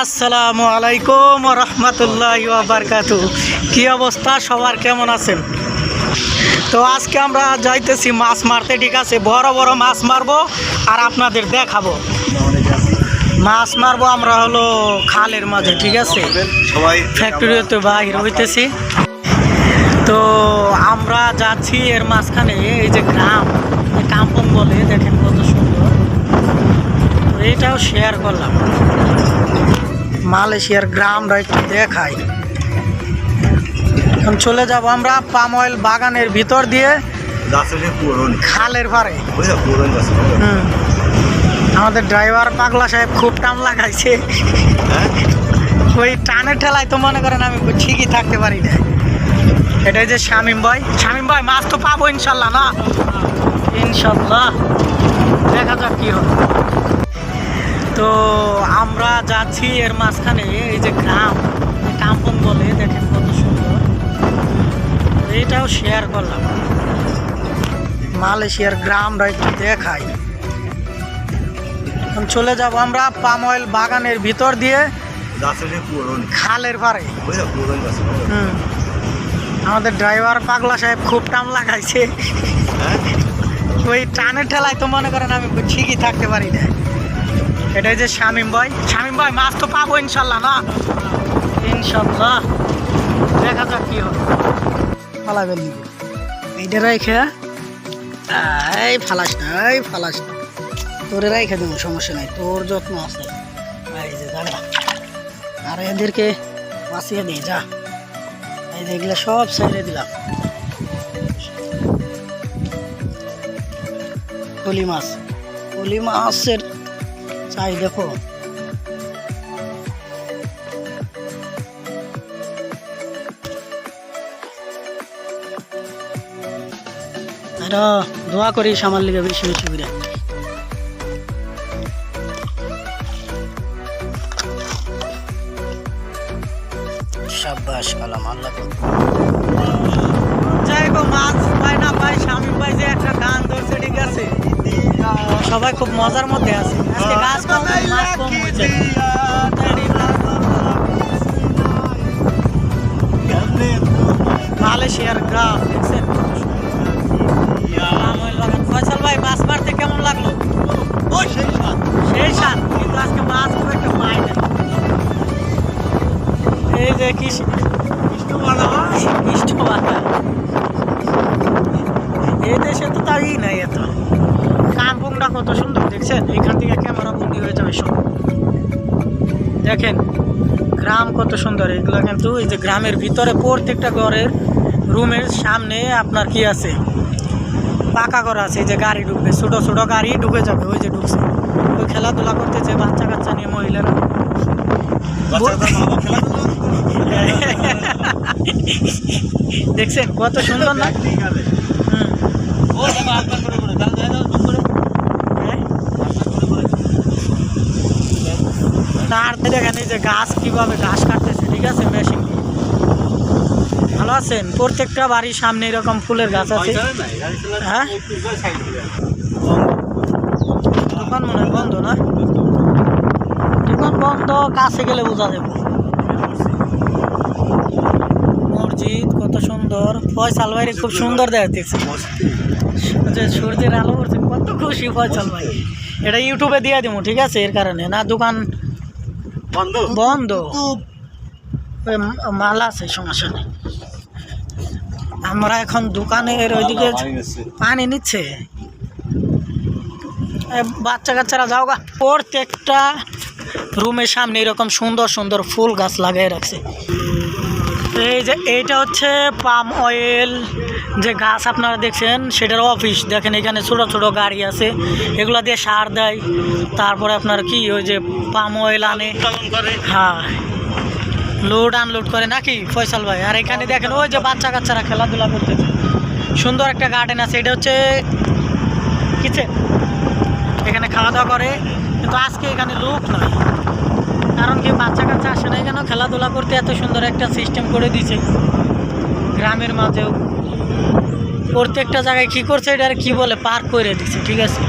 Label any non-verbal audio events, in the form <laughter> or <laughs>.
আসসালামু আলাইকুম রহমতুল্লাহ বারকাতু। কি অবস্থা? সবার কেমন আছেন? তো আজকে আমরা যাইতেছি মাছ মারতে, ঠিক আছে? বড় বড় মাছ মারবো আর আপনাদের দেখাবো। মাছ মারবো আমরা হলো খালের মাঝে, ঠিক আছে? সবাই ফ্যাক্টরিতে বাহির হইতেছি। তো আমরা যাচ্ছি এর মাঝখানে, এই যে গ্রাম কাম্পন বলে দেখেন কত সুন্দর। তো এইটাও শেয়ার করলাম। মালয়েশিয়ার গ্রামটা একটু দেখাই। এখন চলে যাব আমরা পাম অয়েল বাগানের ভিতর দিয়ে খালের পারে আমাদের ড্রাইভার পাগলা সাহেব খুব টান লাগাইছে। হ্যাঁ? ওই টানের ঠেলায় তো মনে করেন আমি ঠিকই থাকতে পারি না এটাই যে শামিম ভাই। শামিম ভাই মাছ তো পাবো ইনশাল্লাহ না? ইনশাল্লাহ। দেখা যাক কি হয়। তো আমরা যাচ্ছি এর মাঝখানে এই যে গ্রাম কাম্পন বলে দেখেন কত সুন্দর। এইটাও শেয়ার করলাম। মালয়েশিয়ার গ্রামটা একটু দেখাই। এখন চলে যাব আমরা পাম অয়েল বাগানের ভিতর দিয়ে খালের পারে আমাদের ড্রাইভার পাগলা সাহেব খুব টান লাগাইছে। হ্যাঁ? ওই টানের ঠেলায় তো মনে করেন আমি ঠিকই থাকতে পারি না। এটাই যে শামিম ভাই। শামিম ভাই মাছ তো পাবো ইনশাল্লাহ না? ইনশাল্লাহ। দেখা যাক কি হয়। ফালাবেন এইটা রেখে এই ফালাস না এই ফালাস না। তোরে রেখে দেবো সমস্যা নাই তোর যত্ন আছে। এই যে দাঁড়া আর এদেরকে বাঁচিয়ে দিই যা। এই যে এগুলো সব সাইডে দিলাম। পলি মাছ। পলি মাছের চাই, দেখো। এটা দোয়া করি সামাল লিগে বেশি বেশি করে। সাব্বাস যাই গো মাছ পাই না পাই স্বামী পাই যে একটা গান ধরছে, ঠিক আছে? সবাই খুব মজার মধ্যে আছে। আজকে গাছ কম মাছ কম হয়েছে মালয়েশিয়ার গ্রাম দেখছেন? ফয়সাল ভাই মাছ মারতে কেমন লাগল? সেই সাত কিন্তু আজকে মাছ খুব একটা পাই না। এই যে কি এই দেশে তো তাই নাই এত। কামপুংটা কত সুন্দর দেখছেন? এখান থেকে ক্যামেরা বন্দি হয়ে যাবে সব। দেখেন গ্রাম কত সুন্দর। এগুলো কিন্তু এই যে গ্রামের ভিতরে প্রত্যেকটা ঘরের রুমের সামনে আপনার কি আছে? পাকা ঘর আছে এই যে গাড়ি ঢুকবে ছোটো ছোটো গাড়ি ঢুকে যাবে ওই যে ঢুকছে। ওই খেলাধুলা করতেছে বাচ্চা কাচ্চা নিয়ে মহিলারা। <laughs> দেখছেন কত সুন্দর না? হুম হ্যাঁ? তার দেখেন এই যে গাছ কীভাবে ঘাস কাটতেছে ঠিক আছে মেশিন ভালো আছেন? প্রত্যেকটা বাড়ির সামনে এরকম ফুলের গাছ আছে। হ্যাঁ দোকান মনে বন্ধ না? দোকান বন্ধ কাছে গেলে বোঝা যাবে। মসজিদ কত সুন্দর। ফয়সাল ভাই খুব সুন্দর দেখা দেখছে যে সূর্যের আলো পড়ছে কত খুশি ফয়সাল ভাই। এটা ইউটিউবে দিয়ে দিব ঠিক আছে এর কারণে। না দোকান বন্ধ? বন্ধ। মাল আছে সমস্যা নেই। আমরা এখন দোকানের ওইদিকে পানি নিচ্ছে। বাচ্চা কাচ্চারা যাও গা। প্রত্যেকটা রুমের সামনে এরকম সুন্দর সুন্দর ফুল গাছ লাগিয়ে রাখছে। এই যে এইটা হচ্ছে পাম অয়েল যে গাছ আপনারা দেখছেন সেটার অফিস দেখেন এখানে ছোট ছোট গাড়ি আছে এগুলা দিয়ে সার দেয়। তারপরে আপনার কি ওই যে পাম অয়েল আনে। হ্যাঁ। লোড আনলোড করে নাকি? ফয়সাল ভাই আর এখানে দেখেন ওই যে বাচ্চা কাচ্চারা খেলাধুলা করতেছে। সুন্দর একটা গার্ডেন আছে এটা হচ্ছে কিচেন এখানে খাওয়া দাওয়া করে কিন্তু আজকে এখানে লোক নয় কারণ কি বাচ্চা কাচ্চা আসে না কেন? খেলাধুলা করতে এত সুন্দর একটা সিস্টেম করে দিছে। গ্রামের মাঝেও। প্রত্যেকটা জায়গায় কি করছে, এটা আর কী বলে? পার্ক করে দিচ্ছে ঠিক আছে?